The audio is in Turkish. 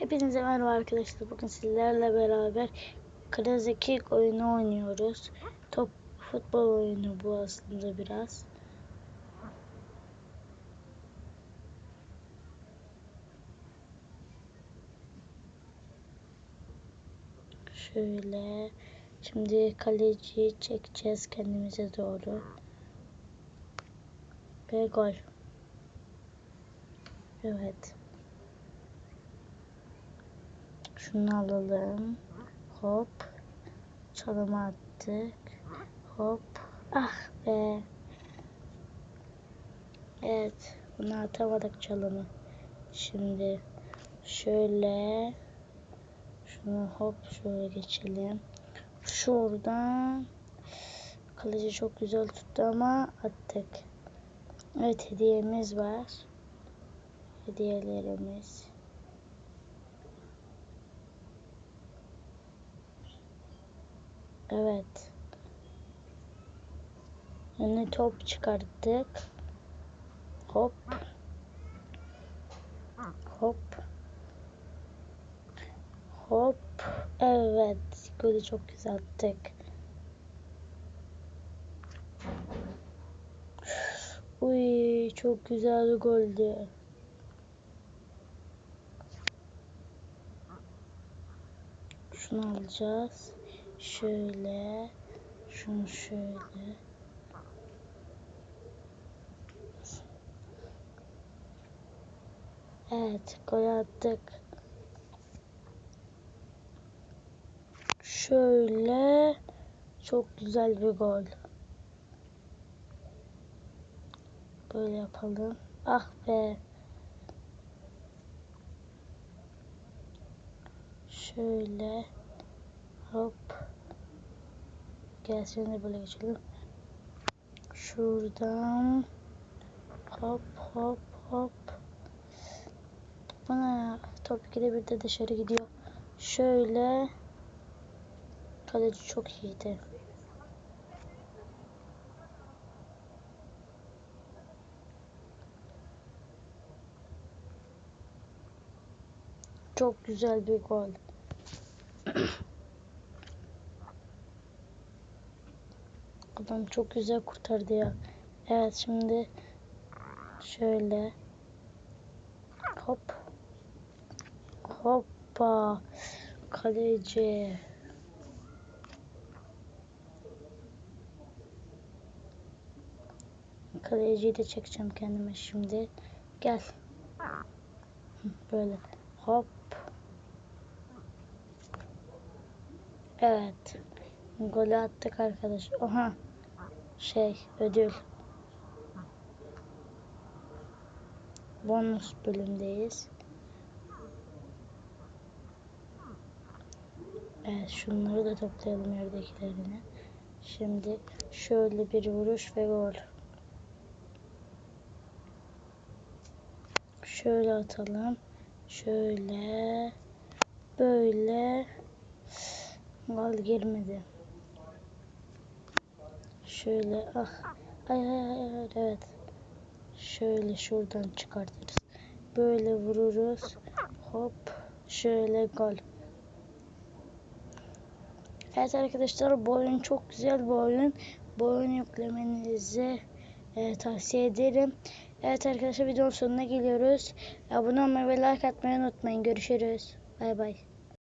Hepinize merhaba arkadaşlar. Bugün sizlerle beraber Crazy Kick oyunu oynuyoruz. Top futbol oyunu bu aslında biraz. Şöyle. Şimdi kaleciyi çekeceğiz kendimize doğru. Ve gol. Evet. Şunu alalım. Hop. Çalıma attık. Hop. Ah be. Evet. Bunu atamadık çalımı. Şimdi şöyle şunu hop şöyle geçelim. Şuradan kaleci çok güzel tuttu ama attık. Evet hediyemiz var. Hediyelerimiz. Evet. Yeni top çıkarttık. Hop. Hop. Hop. Evet. Golü çok güzel attık. Uy çok güzel bir goldü. Şunu alacağız. Şöyle. Şunu şöyle. Evet, gol attık. Şöyle çok güzel bir gol. Böyle yapalım. Ah be. Şöyle hop. Gel şimdi böyle geçelim. Şuradan hop hop hop. Bana top ikide bir de dışarı gidiyor. Şöyle kaleci çok iyiydi. Çok güzel bir gol. Adam çok güzel kurtardı ya. Evet şimdi şöyle. Hop. Hoppa. Kaleci. Kaleciyi de çekeceğim kendime şimdi. Gel. Böyle. Hop. Evet. Golü attık arkadaş. Oha şey ödül bonus bölümdeyiz Evet şunları da toplayalım yerdekilerini. Şimdi şöyle bir vuruş ve gol. Şöyle atalım. Şöyle. Böyle. Gol girmedi. Şöyle ah. Ay ay ay evet. Şöyle şuradan çıkartırız. Böyle vururuz. Hop. Şöyle gol. Evet arkadaşlar bu oyun çok güzel bir oyun. Bu oyunu yüklemenizi e, tavsiye ederim. Evet arkadaşlar videonun sonuna geliyoruz. Abone olmayı ve like atmayı unutmayın. Görüşürüz. Bay bay.